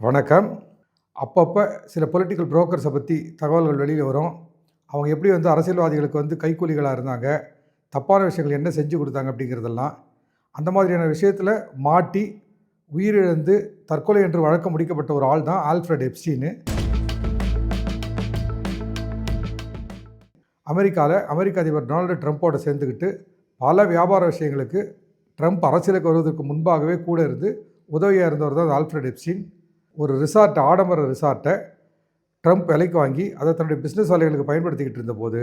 வணக்கம். அப்பப்போ சில பொலிட்டிக்கல் புரோக்கர்ஸை பற்றி தகவல்கள் வெளியில் வரும். அவங்க எப்படி வந்து அரசியல்வாதிகளுக்கு வந்து கைக்கூலிகளாக இருந்தாங்க தப்பான விஷயங்கள் என்ன செஞ்சு கொடுத்தாங்க அப்படிங்கிறதெல்லாம் அந்த மாதிரியான விஷயத்தில் மாட்டி உயிரிழந்து தற்கொலை என்று வழக்கம் முடிக்கப்பட்ட ஒரு ஆள் தான் ஆல்ஃப்ரட் எப்ஸ்டீனு. அமெரிக்காவில் அமெரிக்க அதிபர் டொனால்டு ட்ரம்ப்போட சேர்ந்துக்கிட்டு பல வியாபார விஷயங்களுக்கு ட்ரம்ப் அரசியலுக்கு வருவதற்கு முன்பாகவே கூட இருந்து உதவியாக இருந்தவர் தான் ஆல்ஃப்ரட் எப்ஸ்டீன். ஒரு ரிசார்ட் ஆடம்பர ரிசார்ட்டை ட்ரம்ப் விலைக்கு வாங்கி அதை தன்னுடைய பிஸ்னஸ் வேலைகளுக்கு பயன்படுத்திக்கிட்டு இருந்தபோது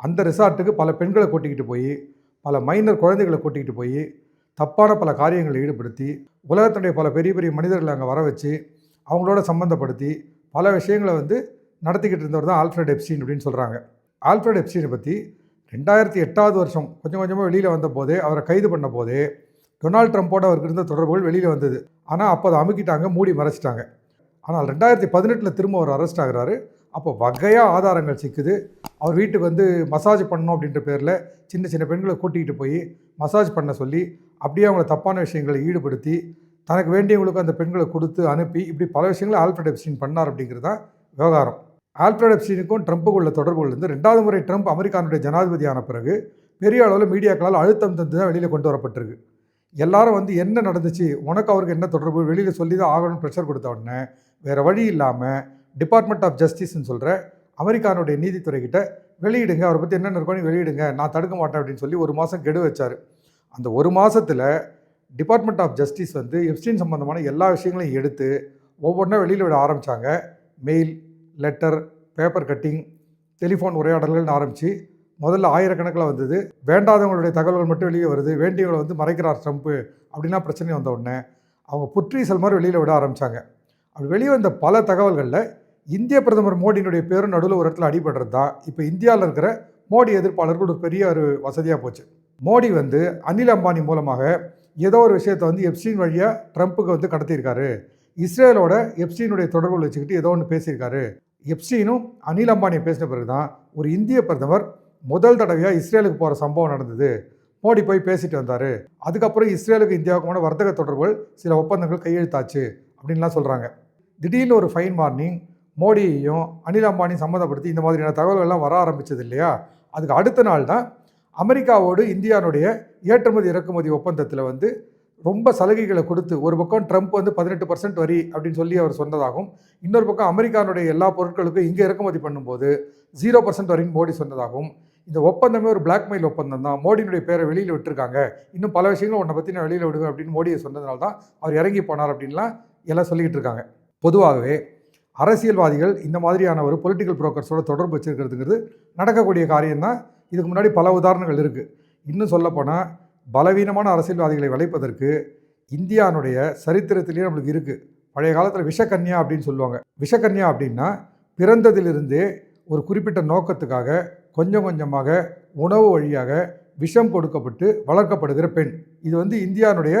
அந்த ரிசார்ட்டுக்கு பல பெண்களை கூட்டிக்கிட்டு போய் பல மைனர் குழந்தைகளை கூட்டிக்கிட்டு போய் தப்பான பல காரியங்களை ஈடுபடுத்தி உலகத்தினுடைய பல பெரிய பெரிய மனிதர்களை அங்கே வர வச்சு அவங்களோட சம்மந்தப்படுத்தி பல விஷயங்களை வந்து நடத்திக்கிட்டு இருந்தவர் தான் ஆல்ஃப்ரட் எப்சின் அப்படின்னு சொல்கிறாங்க ஆல்ஃப்ரட் எப்சினை பற்றி ரெண்டாயிரத்தி எட்டாவது வருஷம் கொஞ்சம் கொஞ்சமாக வெளியில் வந்த போதே அவரை கைது பண்ண போதே டொனால்ட் ட்ரம்ப்போட அவருக்கு இருந்த தொடர்புகள் வெளியில் வந்தது. ஆனால் அப்போ அதை அமுக்கிட்டாங்க மூடி மறைச்சிட்டாங்க. ஆனால் ரெண்டாயிரத்தி பதினெட்டில் திரும்ப அவர் அரெஸ்ட் ஆகிறாரு. அப்போ வகையாக ஆதாரங்கள் சிக்குது. அவர் வீட்டுக்கு வந்து மசாஜ் பண்ணணும் அப்படின்ற பேரில் சின்ன சின்ன பெண்களை கூட்டிகிட்டு போய் மசாஜ் பண்ண சொல்லி அப்படியே அவங்கள தப்பான விஷயங்களை ஈடுபடுத்தி தனக்கு வேண்டியவங்களுக்கு அந்த பெண்களை கொடுத்து அனுப்பி இப்படி பல விஷயங்களை ஆல்ஃப்ரட் எப்ஸ்டீன் பண்ணார் அப்படிங்கிறது தான் விவகாரம். ஆல்ஃப்ரட் எப்ஸ்டீனுக்கும் ட்ரம்ப்புக்கும் உள்ள தொடர்புகள் இருந்து ரெண்டாவது முறை ட்ரம்ப் அமெரிக்கானுடைய ஜனாதிபதி ஆன பிறகு பெரிய அளவில் மீடியாக்களால் அழுத்தம் தந்து தான் வெளியில் கொண்டு வரப்பட்டிருக்கு. எல்லாரும் வந்து என்ன நடந்துச்சு? உனக்கு அவருக்கு என்ன தொடர்பு? வெளியில் சொல்லி தான் ஆகணும்னு ப்ரெஷர் கொடுத்த உடனே வேறு வழி இல்லாமல் டிபார்ட்மெண்ட் ஆஃப் ஜஸ்டிஸ்னு சொல்கிற அமெரிக்கானுடைய நீதித்துறைக்கிட்ட வெளியிடுங்க அவரை பற்றி என்னென்ன இருக்கோ வெளியிடுங்க நான் தடுக்க மாட்டேன் அப்படின்னு சொல்லி ஒரு மாதம் கெடு வச்சார். அந்த ஒரு மாதத்தில் டிபார்ட்மெண்ட் ஆஃப் ஜஸ்டிஸ் வந்து எப்ஸ்டீன் சம்மந்தமான எல்லா விஷயங்களையும் எடுத்து ஒவ்வொன்றா வெளியில் விட ஆரம்பித்தாங்க mail letter paper cutting telephone உரையாடல்கள்னு ஆரம்பித்து முதல்ல ஆயிரக்கணக்கில் வந்தது. வேண்டாதவங்களுடைய தகவல்கள் மட்டும் வெளியே வருது. வேண்டியவங்களை வந்து மறைக்கிறார் ட்ரம்ப்பு அப்படின்லாம் பிரச்சனை வந்த உடனே அவங்க புற்றீசல் மாதிரி வெளியில் விட ஆரம்பித்தாங்க அப்படி வெளியே வந்த பல தகவல்களில் இந்திய பிரதமர் மோடியினுடைய பேரும் நடுவில் ஒரு இடத்துல அடிபடுறது தான். இப்போ இந்தியாவில் இருக்கிற மோடி எதிர்ப்பாளர்கள் ஒரு பெரிய ஒரு வசதியாக போச்சு. மோடி வந்து அனில் அம்பானி மூலமாக ஏதோ ஒரு விஷயத்தை வந்து எப்சின் வழியாக ட்ரம்ப்புக்கு வந்து கடத்தியிருக்காரு. இஸ்ரேலோட எப்சினுடைய தொடர்புகள் வச்சுக்கிட்டு ஏதோ ஒன்று பேசியிருக்காரு. எப்சினும் அனில் அம்பானியை பேசின பிறகு தான் ஒரு இந்திய பிரதமர் முதல் தடவையாக இஸ்ரேலுக்கு போகிற சம்பவம் நடந்தது. மோடி போய் பேசிட்டு வந்தார். அதுக்கப்புறம் இஸ்ரேலுக்கு இந்தியாவுக்குமான வர்த்தக தொடர்புகள் சில ஒப்பந்தங்கள் கையெழுத்தாச்சு அப்படின்லாம் சொல்கிறாங்க திடீர்னு ஒரு ஃபைன் மார்னிங் மோடியையும் அனில் அம்பானி சம்மந்தப்படுத்தி இந்த மாதிரியான தகவல்கள்லாம் வர ஆரம்பிச்சது இல்லையா? அதுக்கு அடுத்த நாள் தான் அமெரிக்காவோடு இந்தியானுடைய ஏற்றுமதி இறக்குமதி ஒப்பந்தத்தில் வந்து ரொம்ப சலுகைகளை கொடுத்து ஒரு பக்கம் ட்ரம்ப் வந்து பதினெட்டு பர்சன்ட் வரி அப்படின்னு சொல்லி அவர் சொன்னதாகவும் இன்னொரு பக்கம் அமெரிக்கானுடைய எல்லா பொருட்களுக்கும் இங்கே இறக்குமதி பண்ணும்போது ஜீரோ பர்சன்ட் வரின்னு மோடி சொன்னதாகவும் இந்த ஒப்பந்தமே ஒரு பிளாக்மெயில் ஒப்பந்தம் தான். மோடியினுடைய பேரை வெளியில் விட்டுருக்காங்க. இன்னும் பல விஷயங்களும் உன்னை பற்றி நான் வெளியில் விடுவேன் அப்படின்னு மோடியை சொன்னதுனால தான் அவர் இறங்கி போனார் அப்படின்லாம் எல்லாம் சொல்லிக்கிட்டு இருக்காங்க. பொதுவாகவே அரசியல்வாதிகள் இந்த மாதிரியான ஒரு பொலிட்டிக்கல் புரோக்கர்ஸோட தொடர்பு வச்சுருக்கிறதுங்கிறது நடக்கக்கூடிய காரியம்தான். இதுக்கு முன்னாடி பல உதாரணங்கள் இருக்குது இன்னும் சொல்லப்போனால் பலவீனமான அரசியல்வாதிகளை வளைப்பதற்கு இந்தியானுடைய சரித்திரத்திலேயே நம்மளுக்கு இருக்குது பழைய காலத்தில் விஷக்கன்யா அப்படின்னு சொல்லுவாங்க. விஷக்கன்யா அப்படின்னா பிறந்ததிலிருந்தே ஒரு குறிப்பிட்ட நோக்கத்துக்காக கொஞ்சம் கொஞ்சமாக உணவு வழியாக விஷம் கொடுக்கப்பட்டு வளர்க்கப்படுகிற பெண். இது வந்து இந்தியானுடைய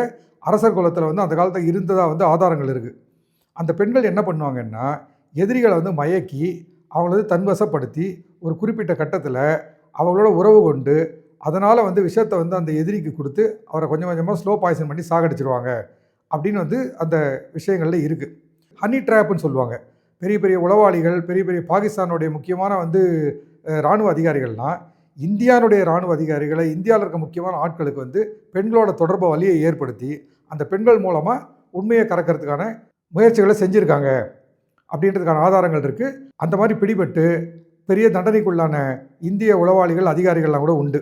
அரசர் குலத்தில் வந்து அந்த காலத்தில் இருந்ததாக வந்து ஆதாரங்கள் இருக்குது அந்த பெண்கள் என்ன பண்ணுவாங்கன்னா எதிரிகளை வந்து மயக்கி அவங்கள வந்து தன்வசப்படுத்தி ஒரு குறிப்பிட்ட கட்டத்தில் அவங்களோட உறவு கொண்டு அதனால் வந்து விஷத்தை வந்து அந்த எதிரிக்கு கொடுத்து அவரை கொஞ்சம் கொஞ்சமாக ஸ்லோ பாய்சன் பண்ணி சாகடிச்சிருவாங்க. அப்படின்னு வந்து அந்த விஷயங்களில் இருக்குது ஹனி ட்ராப்னு சொல்லுவாங்க. பெரிய பெரிய உளவாளிகள் பெரிய பெரிய பாகிஸ்தானுடைய முக்கியமான வந்து இராணுவ அதிகாரிகள்னால் இந்தியானுடைய இராணுவ அதிகாரிகளை இந்தியாவில் இருக்க முக்கியமான ஆட்களுக்கு வந்து பெண்களோட தொடர்பு வழியை ஏற்படுத்தி அந்த பெண்கள் மூலமாக உண்மையை கறக்கிறதுக்கான முயற்சிகளை செஞ்சுருக்காங்க. அப்படின்றதுக்கான ஆதாரங்கள் இருக்குது அந்த மாதிரி பிடிபட்டு பெரிய தண்டனைக்குள்ளான இந்திய உளவாளிகள் அதிகாரிகள்லாம் கூட உண்டு.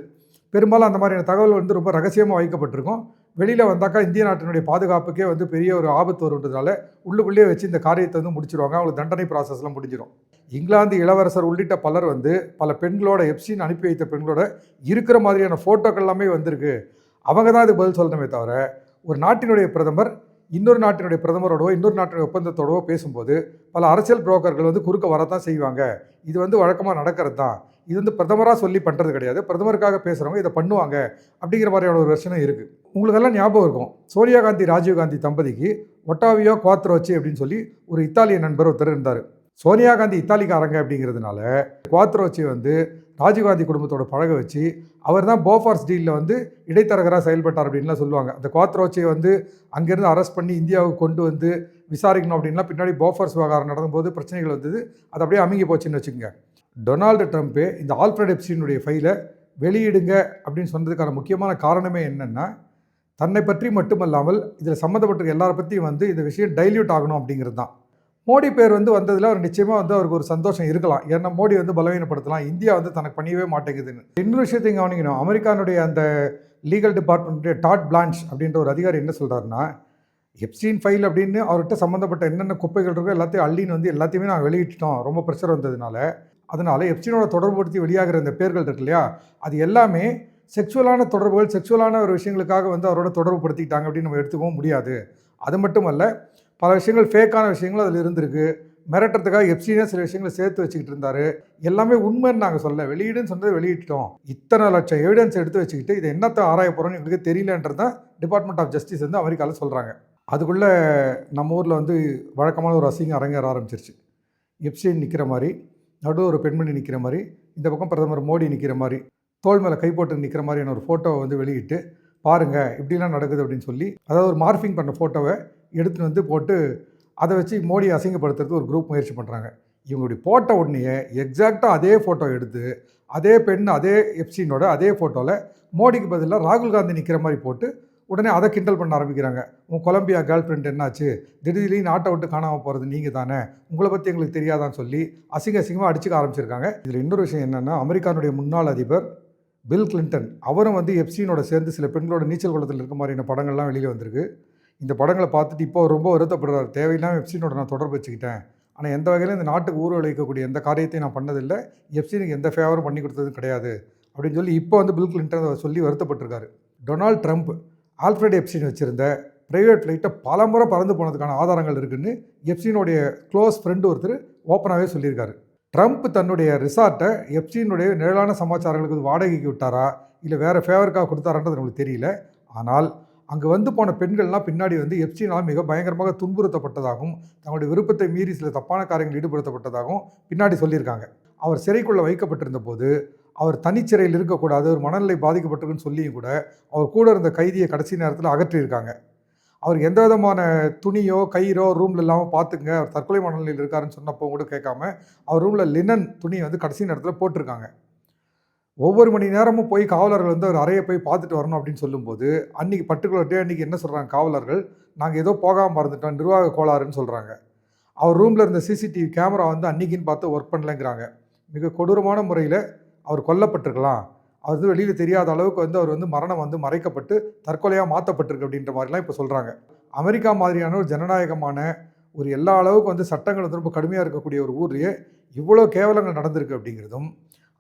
பெரும்பாலும் அந்த மாதிரியான தகவல் வந்து ரொம்ப ரகசியமாக வைக்கப்பட்டிருக்கும். வெளியில் வந்தாக்கா இந்திய நாட்டினுடைய பாதுகாப்புக்கே வந்து பெரிய ஒரு ஆபத்து வருன்றதால உள்ளுக்குள்ளேயே வச்சு இந்த காரியத்தை வந்து முடிச்சிருவாங்க. அவங்களுக்கு தண்டனை ப்ராசஸ்லாம் முடிஞ்சிடும் இங்கிலாந்து இளவரசர் உள்ளிட்ட பலர் வந்து பல பெண்களோட எப்சின் அனுப்பி வைத்த பெண்களோட இருக்கிற மாதிரியான ஃபோட்டோக்கள் எல்லாமே வந்திருக்கு. அவங்க தான் இது பதில் சொல்லணுமே தவிர ஒரு நாட்டினுடைய பிரதமர் இன்னொரு நாட்டினுடைய பிரதமரோடவோ இன்னொரு நாட்டினுடைய ஒப்பந்தத்தோடவோ பேசும்போது பல அரசியல் புரோக்கர்கள் வந்து குறுக்க வரத்தான் செய்வாங்க. இது வந்து வழக்கமாக நடக்கிறது தான் இது வந்து பிரதமராக சொல்லி பண்ணுறது கிடையாது. பிரதமருக்காக பேசுகிறவங்க இதை பண்ணுவாங்க அப்படிங்கிற மாதிரியான ஒரு வருஷனும் இருக்குது உங்களுக்கெல்லாம் ஞாபகம் இருக்கும். சோனியா காந்தி ராஜீவ் காந்தி தம்பதிக்கு ஒட்டாவியோ குவாத்ரோச்சி அப்படின்னு சொல்லி ஒரு இத்தாலிய நண்பர் ஒருத்தர் இருந்தார். சோனியா காந்தி இத்தாலிக்காரங்க அப்படிங்கிறதுனால குவாத்ரோச்சி வந்து ராஜீவ்காந்தி குடும்பத்தோட பழக வச்சு அவர் தான் போஃபார்ஸ் டீலில் வந்து இடைத்தரகராக செயல்பட்டார் அப்படின்லாம் சொல்லுவாங்க. அந்த குவாத்ரோச்சியை வந்து அங்கேருந்து அரெஸ்ட் பண்ணி இந்தியாவுக்கு கொண்டு வந்து விசாரிக்கணும் அப்படின்லாம் பின்னாடி போஃபார்ஸ் விவகாரம் நடந்தபோது பிரச்சனைகள் வந்தது. அது அப்படியே அமுங்கி போச்சுன்னு வச்சுக்கோங்க. டொனால்டு ட்ரம்ப்பே இந்த ஆல்ஃப்ரட் எப்சினுடைய ஃபைலை வெளியிடுங்க அப்படின்னு சொன்னதுக்கான முக்கியமான காரணமே என்னென்னா தன்னை பற்றி மட்டுமல்லாமல் இதில் சம்மந்தப்பட்ட எல்லாரை பற்றியும் வந்து இந்த விஷயம் டைல்யூட் ஆகணும் அப்படிங்கிறது தான். மோடி பேர் வந்து வந்ததில் அவர் நிச்சயமாக வந்து அவருக்கு ஒரு சந்தோஷம் இருக்கலாம். ஏன்னா மோடி வந்து பலவீனப்படுத்தலாம். இந்தியா வந்து தனக்கு பண்ணியவே மாட்டேங்குதுன்னு. இன்னொரு விஷயத்தையும் கவனிக்கணும். அமெரிக்கானுடைய அந்த லீகல் டிபார்ட்மெண்ட்டுடைய டாட் பிளான்ச் அப்படின்ற ஒரு அதிகாரி என்ன சொல்கிறாருன்னா எப்சின் ஃபைல் அப்படின்னு அவர்கிட்ட சம்மந்தப்பட்ட என்னென்ன குப்பைகள் இருக்கோ எல்லாத்தையும் அள்ளின்னு வந்து எல்லாத்தையுமே நாங்கள் வெளியிட்டோம் ரொம்ப ப்ரெஷர் வந்ததுனால அதனால் எப்சினோட தொடர்புபடுத்தி வெளியாகிற இந்த பேர்கள் இருக்கு இல்லையா அது எல்லாமே செக்ஷுவலான தொடர்புகள் செக்ஷுவலான ஒரு விஷயங்களுக்காக வந்து அவரோட தொடர்பு படுத்திக்கிட்டாங்க அப்படின்னு நம்ம எடுத்துக்கவும் முடியாது. அது மட்டும் அல்ல பல விஷயங்கள் ஃபேக்கான விஷயங்களும் அதில் இருந்திருக்கு. மிரட்டுறதுக்காக எப்சினே சில விஷயங்களை சேர்த்து வச்சுக்கிட்டு இருந்தாரு. எல்லாமே உண்மைன்னு நாங்கள் சொல்ல வெளியீடுன்னு சொன்னதை வெளியிட்டோம். இத்தனை லட்சம் எவிடன்ஸ் எடுத்து வச்சுக்கிட்டு இதை என்னத்தை ஆராய போகிறோம்னு எங்களுக்கு தெரியலன்றதான் டிபார்ட்மெண்ட் ஆஃப் ஜஸ்டிஸ் வந்து அமெரிக்காவில் சொல்கிறாங்க அதுக்குள்ளே நம்ம ஊரில் வந்து வழக்கமான ஒரு அசிங்கம் அரங்கேற ஆரம்பிச்சிருச்சு. எப்சின் நிற்கிற மாதிரி நடுவில் ஒரு பெண்மணி நிற்கிற மாதிரி இந்த பக்கம் பிரதமர் மோடி நிற்கிற மாதிரி தோல் மேலே கை போட்டு நிற்கிற மாதிரியான ஒரு ஃபோட்டோவை வந்து வெளியிட்டு பாருங்கள் இப்படிலாம் நடக்குது அப்படின்னு சொல்லி அதாவது ஒரு மார்ஃபிங் பண்ண ஃபோட்டோவை எடுத்துகிட்டு வந்து போட்டு அதை வச்சு மோடி அசிங்கப்படுத்துறதுக்கு ஒரு குரூப் முயற்சி பண்ணுறாங்க இவங்க இப்படி போட்ட உடனேயே எக்ஸாக்டாக அதே ஃபோட்டோ எடுத்து அதே பெண் அதே எப்சினோட அதே ஃபோட்டோவில் மோடிக்கு பதிலாக ராகுல் காந்தி நிற்கிற மாதிரி போட்டு உடனே அதை கிண்டல் பண்ண ஆரம்பிக்கிறாங்க. உன் கொலம்பியா கேர்ள் ஃப்ரெண்ட் என்னாச்சு? திடீர்னு நாட்டை விட்டு காணாமல் போகிறது நீங்கள் தானே? உங்களை பற்றி எங்களுக்கு தெரியாதான்னு சொல்லி அசிங்க அசிங்கமாக அடிச்சுக்க ஆரம்பிச்சிருக்காங்க. இதில் இன்னொரு விஷயம் என்னென்னா அமெரிக்கானுடைய முன்னாள் அதிபர் பில் கிளின்டன் அவரும் வந்து எப்சினோட சேர்ந்து சில பெண்களோட நீச்சல் குளத்தில் இருக்க மாதிரியான படங்கள்லாம் வெளியில் வந்திருக்கு. இந்த படங்களை பார்த்துட்டு இப்போ ரொம்ப வருத்தப்படுறாரு. தேவையில்லாமல் எப்சினோட நான் தொடர்பு வச்சுக்கிட்டேன். ஆனால் எந்த வகையிலும் இந்த நாட்டுக்கு ஊர் விளைவிக்கக்கூடிய எந்த காரியத்தையும் நான் பண்ணதில்லை. எப்சினுக்கு எந்த ஃபேவரும் பண்ணி கொடுத்ததும் கிடையாது. அப்படின்னு சொல்லி இப்போ வந்து பில் கிளின்டன் சொல்லி வருத்தப்பட்டிருக்காரு. டொனால்ட் ட்ரம்ப் ஆல்ஃப்ரெட் எப்சின் வச்சுருந்த ப்ரைவேட் ஃப்ளைட்டை பல முறை பறந்து போனதுக்கான ஆதாரங்கள் இருக்குதுன்னு எப்சினுடைய க்ளோஸ் ஃப்ரெண்டு ஒருத்தர் ஓப்பனாகவே சொல்லியிருக்காரு. ட்ரம்ப் தன்னுடைய ரிசார்ட்டை எப்சினுடைய நிழலான சமாச்சாரங்களுக்கு வாடகைக்கு விட்டாரா? இல்லை வேறு ஃபேவருக்காக கொடுத்தாரான்றது நம்மளுக்கு தெரியல. ஆனால் அங்கே வந்து போன பெண்கள்லாம் பின்னாடி வந்து எப்சினால் மிக பயங்கரமாக துன்புறுத்தப்பட்டதாகவும் தங்களுடைய விருப்பத்தை மீறி சில தப்பான காரியங்கள் ஈடுபடுத்தப்பட்டதாகவும் பின்னாடி சொல்லியிருக்காங்க. அவர் சிறைக்குள்ளே வைக்கப்பட்டிருந்த போது அவர் தனிச்சிறையில் இருக்கக்கூடாது ஒரு மனநிலை பாதிக்கப்பட்டிருக்குன்னு சொல்லியும் கூட அவர் கூட இருந்த கைதியை கடைசி நேரத்தில் அகற்றியிருக்காங்க. அவர் எந்த விதமான துணியோ கயிறோ ரூமில் இல்லாமல் பார்த்துங்க அவர் தற்கொலை மனநிலையில் இருக்காருன்னு சொன்னப்போ கூட கேட்காம அவர் ரூமில் லினன் துணியை வந்து கடைசி நேரத்தில் போட்டிருக்காங்க. ஒவ்வொரு மணி நேரமும் போய் காவலர்கள் வந்து அவர் அறையை போய் பார்த்துட்டு வரணும் அப்படின்னு சொல்லும்போது அன்றைக்கி பர்டிகுலர் டே அன்றைக்கி என்ன சொல்கிறாங்க காவலர்கள்? நாங்கள் ஏதோ போகாமல் மறந்துட்டோம் நிர்வாக கோளாறுன்னு சொல்கிறாங்க அவர் ரூமில் இருந்த சிசிடிவி கேமரா வந்து அன்றைக்கின்னு பார்த்து ஒர்க் பண்ணலைங்கிறாங்க. மிக கொடூரமான முறையில் அவர் கொல்லப்பட்டிருக்கலாம். அவர் வந்து வெளியில் தெரியாத அளவுக்கு வந்து அவர் வந்து மரணம் வந்து மறைக்கப்பட்டு தற்கொலையாக மாற்றப்பட்டிருக்கு அப்படின்ற மாதிரிலாம் இப்போ சொல்கிறாங்க அமெரிக்கா மாதிரியான ஒரு ஜனநாயகமான ஒரு எல்லா அளவுக்கு வந்து சட்டங்கள் வந்து ரொம்ப கடுமையாக இருக்கக்கூடிய ஒரு ஊர்லேயே இவ்வளோ கேவலங்கள் நடந்திருக்கு அப்படிங்கிறதும்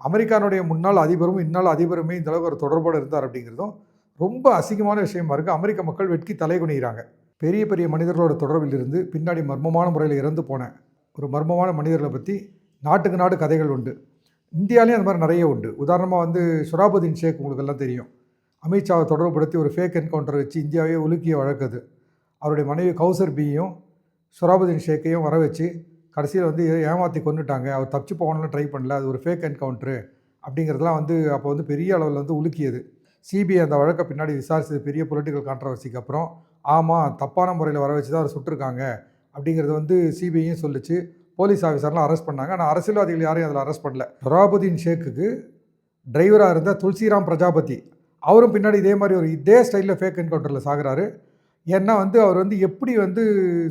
அமெரிக்கானுடைய முன்னாள் அதிபரும் இந்நாள் அதிபருமே இந்த அளவுக்கு ஒரு தொடர்போடு இருந்தார் அப்படிங்கிறதும் ரொம்ப அசிங்கமான விஷயமா இருக்குது அமெரிக்க மக்கள் வெட்கி தலை குனிகிறாங்க பெரிய பெரிய மனிதர்களோட தொடர்பில் இருந்து பின்னாடி மர்மமான முறையில் இறந்து போன ஒரு மர்மமான மனிதர்களை பற்றி நாட்டுக்கு நாடு கதைகள் உண்டு. இந்தியாலேயும் அந்த மாதிரி நிறைய உண்டு. உதாரணமாக வந்து சுராபுதீன் ஷேக் உங்களுக்கு எல்லாம் தெரியும். அமித்ஷாவை தொடர்புபடுத்தி ஒரு ஃபேக் என்கவுண்டர் வச்சு இந்தியாவே உலுக்கிய வழக்குது அவருடைய மனைவி கௌசர் பியையும் சுராபுதீன் ஷேக்கையும் வர வச்சு கடைசியில் வந்து ஏமாற்றி கொண்டுட்டாங்க அவர் தப்பிச்சு போகணும்னு ட்ரை பண்ணல. அது ஒரு ஃபேக் என்கவுண்ட்ரு அப்படிங்கிறதுலாம் வந்து அப்போ வந்து பெரிய அளவில் வந்து உலுக்கியது. சிபிஐ அந்த வழக்கை பின்னாடி விசாரிச்சது பெரிய பொலிட்டிக்கல் கான்ட்ரவர்சிக்கு அப்புறம் ஆமாம் தப்பான முறையில் வர வச்சு தான் அவர் சுட்டிருக்காங்க அப்படிங்கிறது வந்து சிபிஐயும் சொல்லிச்சு. போலீஸ் ஆஃபீஸர்லாம் அரெஸ்ட் பண்ணாங்க. ஆனால் அரசியல்வாதிகள் யாரையும் அதில் அரெஸ்ட் பண்ணல. சொராபுதீன் ஷேக்குக்கு டிரைவராக இருந்த துளசிராம் பிரஜாபதி. அவரும் பின்னாடி இதே மாதிரி ஒரு இதே ஸ்டைலில் ஃபேக் என்கவுண்டரில் சாகுறாரு. ஏன்னா வந்து அவர் வந்து எப்படி வந்து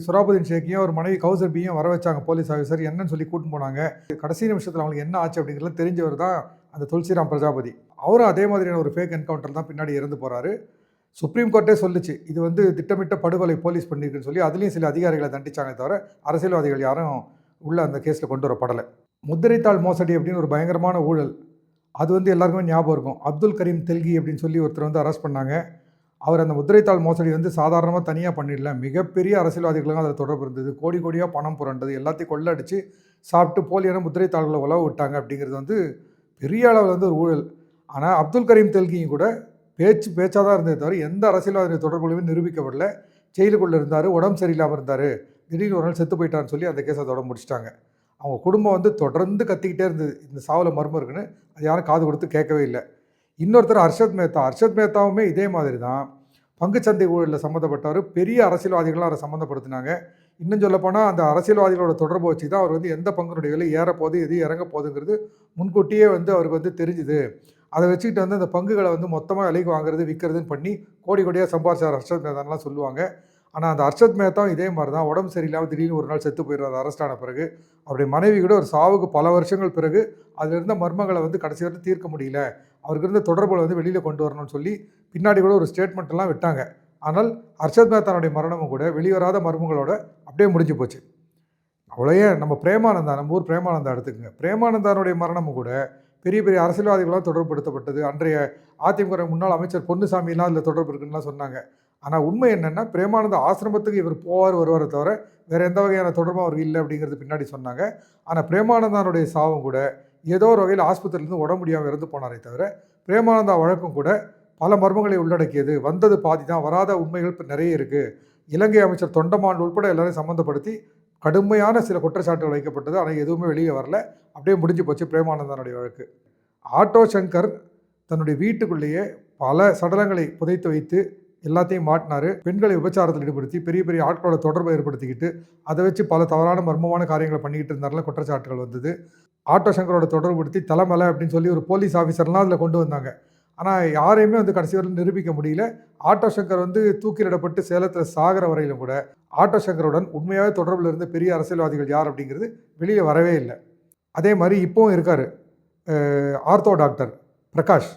சுராபுதீன் ஷேக்கையும் அவர் மனைவி கௌசர் பியும் வர வச்சாங்க போலீஸ் ஆஃபீஸர் என்னன்னு சொல்லி கூட்டின்னு போனாங்க. கடைசி நிமிஷத்தில் அவங்களுக்கு என்ன ஆச்சு அப்படிங்கிறது தெரிஞ்சவர் தான் அந்த துளசிராம் பிரஜாபதி. அவரும் அதே மாதிரியான ஒரு ஃபேக் என்கவுண்டர் தான் பின்னாடி இறந்து போகிறாரு சுப்ரீம் கோர்ட்டே சொல்லுச்சு இது வந்து திட்டமிட்ட படுகொலை போலீஸ் பண்ணியிருக்குன்னு சொல்லி அதுலேயும் சில அதிகாரிகளை தண்டிச்சாங்க தவிர அரசியல்வாதிகள் யாரும் உள்ளே அந்த கேஸில் கொண்டு வரப்படலை. முத்திரைத்தாள் மோசடி அப்படின்னு ஒரு பயங்கரமான ஊழல். அது வந்து எல்லாருக்குமே ஞாபகம் இருக்கும். அப்துல் கரீம் தெல்கி அப்படின்னு சொல்லி ஒருத்தர் வந்து அரெஸ்ட் பண்ணாங்க. அவர் அந்த முத்திரைத்தாள் மோசடி வந்து சாதாரணமாக தனியாக பண்ணிடல. மிகப்பெரிய அரசியல்வாதிகளுக்கும் அதில் தொடர்பு இருந்தது. கோடி கோடியாக பணம் புரண்டது. எல்லாத்தையும் கொள்ளடிச்சு சாப்பிட்டு போலியான முத்திரைத்தாள்களை உழவு விட்டாங்க அப்படிங்கிறது வந்து பெரிய அளவில் வந்து ஒரு ஊழல். ஆனால் அப்துல் கரீம் தெல்கியும் கூட பேச்சு பேச்சாக தான் இருந்தே தவிர எந்த அரசியல்வாதி தொடர்புலையுமே நிரூபிக்கப்படல. ஜெயிலுக்குள்ளே இருந்தார். உடம்பு சரியில்லாமல் இருந்தார். திடீர்னு ஒரு நாள் செத்து போயிட்டான்னு சொல்லி அந்த கேஸை அதோட முடிச்சிட்டாங்க. அவங்க குடும்பம் வந்து தொடர்ந்து கத்திக்கிட்டே இருந்தது. இந்த சாவில் மர்மம் இருக்குன்னு அது யாரும் காது கொடுத்து கேட்கவே இல்லை. இன்னொருத்தர் ஹர்ஷத் மேத்தா. ஹர்ஷத் மேத்தாவுமே இதே மாதிரி தான். பங்குச்சந்தை ஊழலில் சம்மந்தப்பட்டவர் பெரிய அரசியல்வாதிகளாக அவரை சம்மந்தப்படுத்தினாங்க. இன்னும் சொல்லப்போனால் அந்த அரசியல்வாதிகளோட தொடர்பு வச்சு தான் அவர் வந்து எந்த பங்குனுடைய விலை ஏறப்போகுது எது இறங்க போகுதுங்கிறது முன்கூட்டியே வந்து அவருக்கு வந்து தெரிஞ்சுது. அதை வச்சுக்கிட்டு வந்து அந்த பங்குகளை வந்து மொத்தமாக விலைக்கு வாங்குறது விற்கிறதுன்னு பண்ணி கோடி கோடியாக சம்பாதிச்சார் ஹர்ஷத் மேத்தான்லாம் சொல்லுவாங்க. ஆனால் அந்த அர்ஷத் மேத்தாவும் இதே மாதிரி தான் உடம்பு சரியில்லாமல் திடீர்னு ஒரு நாள் செத்து போயிடுறாரு அரெஸ்ட் ஆன பிறகு. அவருடைய மனைவி கூட ஒரு சாவுக்கு பல வருஷங்கள் பிறகு அதில் இருந்த மர்மங்களை வந்து கடைசி வரைக்கும் தீர்க்க முடியல. அவருக்கு இருந்த தொடர்புகளை வந்து வெளியில் கொண்டு வரணும்னு சொல்லி பின்னாடி கூட ஒரு ஸ்டேட்மெண்ட்லாம் விட்டாங்க. ஆனால் அர்ஷத் மேத்தானுடைய மரணமும் கூட வெளிவராத மர்மங்களோட அப்படியே முடிஞ்சு போச்சு. அவ்வளோயே நம்ம பிரேமானந்தா நம்ம ஊர் பிரேமானந்தா எடுத்துக்கங்க. பிரேமானந்தானுடைய மரணமும் கூட பெரிய பெரிய அரசியல்வாதிகளால் தொடர்புபடுத்தப்பட்டது. அன்றைய அதிமுக முன்னாள் அமைச்சர் பொன்னுசாமிலாம் அதில் தொடர்பு இருக்குன்னுலாம் சொன்னாங்க. ஆனால் உண்மை என்னென்னா பிரேமானந்த ஆசிரமத்துக்கு இவர் போவார் வருவாரை தவிர வேறு எந்த வகையான தொடர்பும் அவருக்கு இல்லை அப்படிங்கிறது பின்னாடி சொன்னாங்க. ஆனால் பிரேமானந்தானுடைய சாவும் கூட ஏதோ ஒரு வகையில் ஆஸ்பத்திரியிலேருந்து உடம்பு முடியாமல் இறந்து போனாரே தவிர பிரேமானந்தா வழக்கம் கூட பல மர்மங்களை உள்ளடக்கியது. வந்தது பாதி தான் வராத உண்மைகள் இப்போ நிறைய இருக்குது இலங்கை அமைச்சர் தொண்டமான் உட்பட எல்லாரையும் சம்மந்தப்படுத்தி கடுமையான சில குற்றச்சாட்டுகள் வைக்கப்பட்டது. ஆனால் எதுவுமே வெளியே வரல. அப்படியே முடிஞ்சு போச்சு பிரேமானந்தனுடைய வழக்கு. ஆட்டோ சங்கர் தன்னுடைய வீட்டுக்குள்ளேயே பல சடலங்களை புதைத்து வைத்து எல்லாத்தையும் மாட்டினார். பெண்களை விபச்சாரத்தில் ஈடுபடுத்தி பெரிய பெரிய ஆட்களோட தொடர்பை ஏற்படுத்திக்கிட்டு அதை வச்சு பல தவறான மர்மமான காரியங்களை பண்ணிக்கிட்டு இருந்தாரில் குற்றச்சாட்டுகள் வந்தது. ஆட்டோ சங்கரோட தொடர்புபடுத்தி தலைமலை அப்படின்னு சொல்லி ஒரு போலீஸ் ஆஃபீஸர்லாம் அதில் கொண்டு வந்தாங்க. ஆனால் யாரையுமே வந்து கடைசி வரையில் நிரூபிக்க முடியல. ஆட்டோ சங்கர் வந்து தூக்கிலிடப்பட்டு சேலத்தில் சாகிற வரையிலும் கூட ஆட்டோ சங்கருடன் உண்மையாகவே தொடர்பில் இருந்த பெரிய அரசியல்வாதிகள் யார் அப்படிங்கிறது வெளியே வரவே இல்லை. அதே மாதிரி இப்போவும் இருக்கார் ஆர்த்தோ டாக்டர் பிரகாஷ்.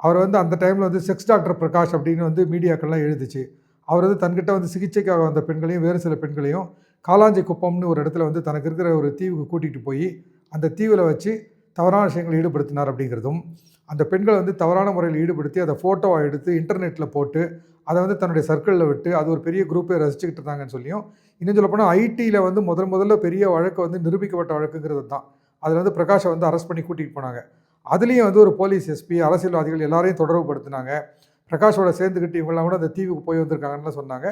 அவர் வந்து அந்த டைமில் வந்து செக்ஸ் டாக்டர் பிரகாஷ் அப்படின்னு வந்து மீடியாக்கள்லாம் எழுதிச்சு. அவர் வந்து தன்கிட்ட வந்து சிகிச்சைக்காக வந்த பெண்களையும் வேறு சில பெண்களையும் காலாஞ்சி குப்பம்னு ஒரு இடத்துல வந்து தனக்கு இருக்கிற ஒரு தீவுக்கு கூட்டிகிட்டு போய் அந்த தீவில் வச்சு தவறான விஷயங்களை ஈடுபடுத்தினார் அப்படிங்கிறதும் அந்த பெண்களை வந்து தவறான முறையில் ஈடுபடுத்தி அதை ஃபோட்டோவை எடுத்து இன்டர்நெட்டில் போட்டு அதை வந்து தன்னுடைய சர்க்கிளில் விட்டு அது ஒரு பெரிய குரூப்பை ரசிச்சுக்கிட்டு இருந்தாங்கன்னு சொல்லியும் இன்னும் சொல்லப்போனால் ஐடியில் வந்து முதல் முதல்ல பெரிய வழக்கு வந்து நிரூபிக்கப்பட்ட வழக்குங்கிறது தான். அதில் வந்து பிரகாஷை வந்து அரெஸ்ட் பண்ணி கூட்டிகிட்டு போனாங்க. அதுலேயும் வந்து ஒரு போலீஸ் எஸ்பி அரசியல்வாதிகள் எல்லாரையும் தொடர்பு படுத்தினாங்க. பிரகாஷோட சேர்ந்துக்கிட்டு இவங்கெல்லாம் கூட அந்த தீவுக்கு போய் வந்திருக்காங்கன்னு சொன்னாங்க.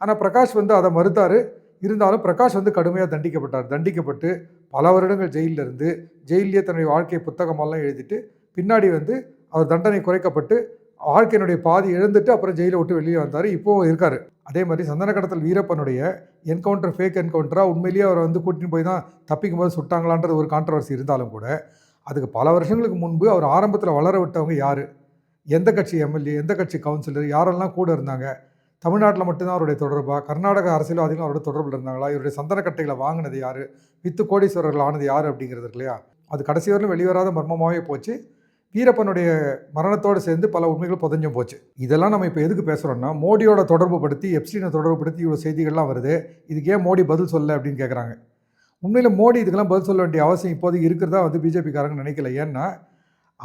ஆனால் பிரகாஷ் வந்து அதை மறுத்தார். இருந்தாலும் பிரகாஷ் வந்து கடுமையாக தண்டிக்கப்பட்டார். தண்டிக்கப்பட்டு பல வருடங்கள் ஜெயிலில் இருந்து ஜெயிலே தன்னுடைய வாழ்க்கை புத்தகமெல்லாம் எழுதிட்டு பின்னாடி வந்து அவர் தண்டனை குறைக்கப்பட்டு வாழ்க்கையினுடைய பாதி இழந்துட்டு அப்புறம் ஜெயிலை விட்டு வெளியே வந்தார். இப்போவும் இருக்கார். அதே மாதிரி சந்தன கடத்தல் வீரப்பனுடைய என்கவுண்டர் ஃபேக் என்கவுண்டராக உண்மையிலேயே அவரை வந்து கூட்டின்னு போய் தான் தப்பிக்கும் போது சுட்டாங்களான்றது ஒரு கான்ட்ரவர்சி இருந்தாலும் கூட அதுக்கு பல வருஷங்களுக்கு முன்பு அவர் ஆரம்பத்தில் வளர விட்டவங்க யார்? எந்த கட்சி எம்எல்ஏ எந்த கட்சி கவுன்சிலர் யாரெல்லாம் கூட இருந்தாங்க? தமிழ்நாட்டில் மட்டும்தான் அவருடைய தொடர்பா? கர்நாடக அரசியல்வாதிகளும் அவரோட தொடர்பில் இருந்தாங்களா? இவருடைய சந்தனக்கட்டைகளை வாங்கினது யார்? வித்து கோடீஸ்வரர்கள் ஆனது யார் அப்படிங்கிறது இல்லையா? அது கடைசி வரையிலும் வெளிவராத மர்மமாகவே போச்சு. வீரப்பனுடைய மரணத்தோடு சேர்ந்து பல உண்மைகள் புதஞ்சும் போச்சு. இதெல்லாம் நம்ம இப்போ எதுக்கு பேசுகிறோம்னா மோடியோட தொடர்பு படுத்தி எப்சினை தொடர்பு படுத்தி இவ்வளோ செய்திகள்லாம் வருது. இதுக்கு ஏன் மோடி பதில் சொல்ல அப்படின்னு கேட்குறாங்க உண்மையில் மோடி இதுக்கெல்லாம் பதில் சொல்ல வேண்டிய அவசியம் இப்போதைக்கு இருக்கிறதா வந்து பிஜேபிக்காரங்க நினைக்கல. ஏன்னா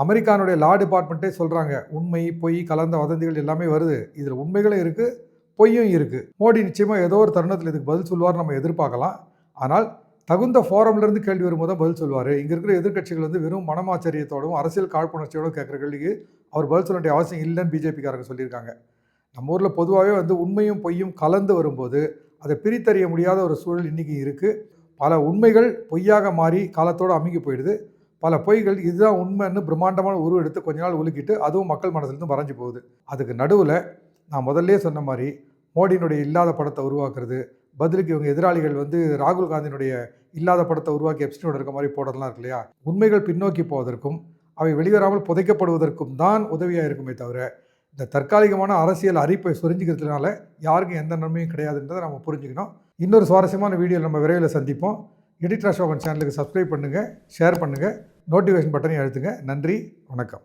அமெரிக்கானுடைய லா டிபார்ட்மெண்ட்டே சொல்கிறாங்க உண்மை பொய் கலந்த வதந்திகள் எல்லாமே வருது. இதில் உண்மைகளும் இருக்குது பொய்யும் இருக்குது மோடி நிச்சயமாக ஏதோ ஒரு தருணத்தில் இதுக்கு பதில் சொல்லுவார் நம்ம எதிர்பார்க்கலாம். ஆனால் தகுந்த ஃபோரம்லேருந்து கேள்வி வரும்போது தான் பதில் சொல்லுவார். இங்கே இருக்கிற எதிர்க்கட்சிகள் வந்து வெறும் மனமாச்சரியத்தோடும் அரசியல் காழ்ப்புணர்ச்சியோடும் கேட்குற கேள்விக்கு அவர் பதில் சொல்ல வேண்டிய அவசியம் இல்லைன்னு பிஜேபிக்காரங்க சொல்லியிருக்காங்க. நம்ம ஊரில் பொதுவாகவே வந்து உண்மையும் பொய்யும் கலந்து வரும்போது அதை பிரித்தறிய முடியாத ஒரு சூழல் இன்றைக்கி இருக்குது பல உண்மைகள் பொய்யாக மாறி காலத்தோடு அமுங்கி போயிடுது. பல பொய்கள் இதுதான் உண்மைன்னு பிரம்மாண்டமான உருவெடுத்து கொஞ்ச நாள் உலுக்கிட்டு அதுவும் மக்கள் மனசுலேருந்து மறைஞ்சு போகுது. அதுக்கு நடுவில் நான் முதல்லே சொன்ன மாதிரி மோடியினுடைய இல்லாத படத்தை உருவாக்குறது பதிலுக்கு இவங்க எதிராளிகள் வந்து ராகுல் காந்தியினுடைய இல்லாத படத்தை உருவாக்கி எப்ஸ்டினோட இருக்க மாதிரி போடலாம் இருக்கு இல்லையா? உண்மைகள் பின்னோக்கி போவதற்கும் அவை வெளிவராமல் புதைக்கப்படுவதற்கும் தான் உதவியாக இருக்குமே தவிர இந்த தற்காலிகமான அரசியல் அறிப்பை சொரிஞ்சிக்கிறதுனால யாருக்கும் எந்த நன்மையும் கிடையாதுன்றதை நம்ம புரிஞ்சுக்கணும். இன்னொரு சுவாரஸ்யமான வீடியோ நம்ம விரைவில் சந்திப்போம். எடிட் அசோகன் சேனலுக்கு சப்ஸ்கிரைப் பண்ணுங்கள் ஷேர் பண்ணுங்கள் நோட்டிஃபிகேஷன் பட்டனையும் அழுத்துங்க. நன்றி வணக்கம்.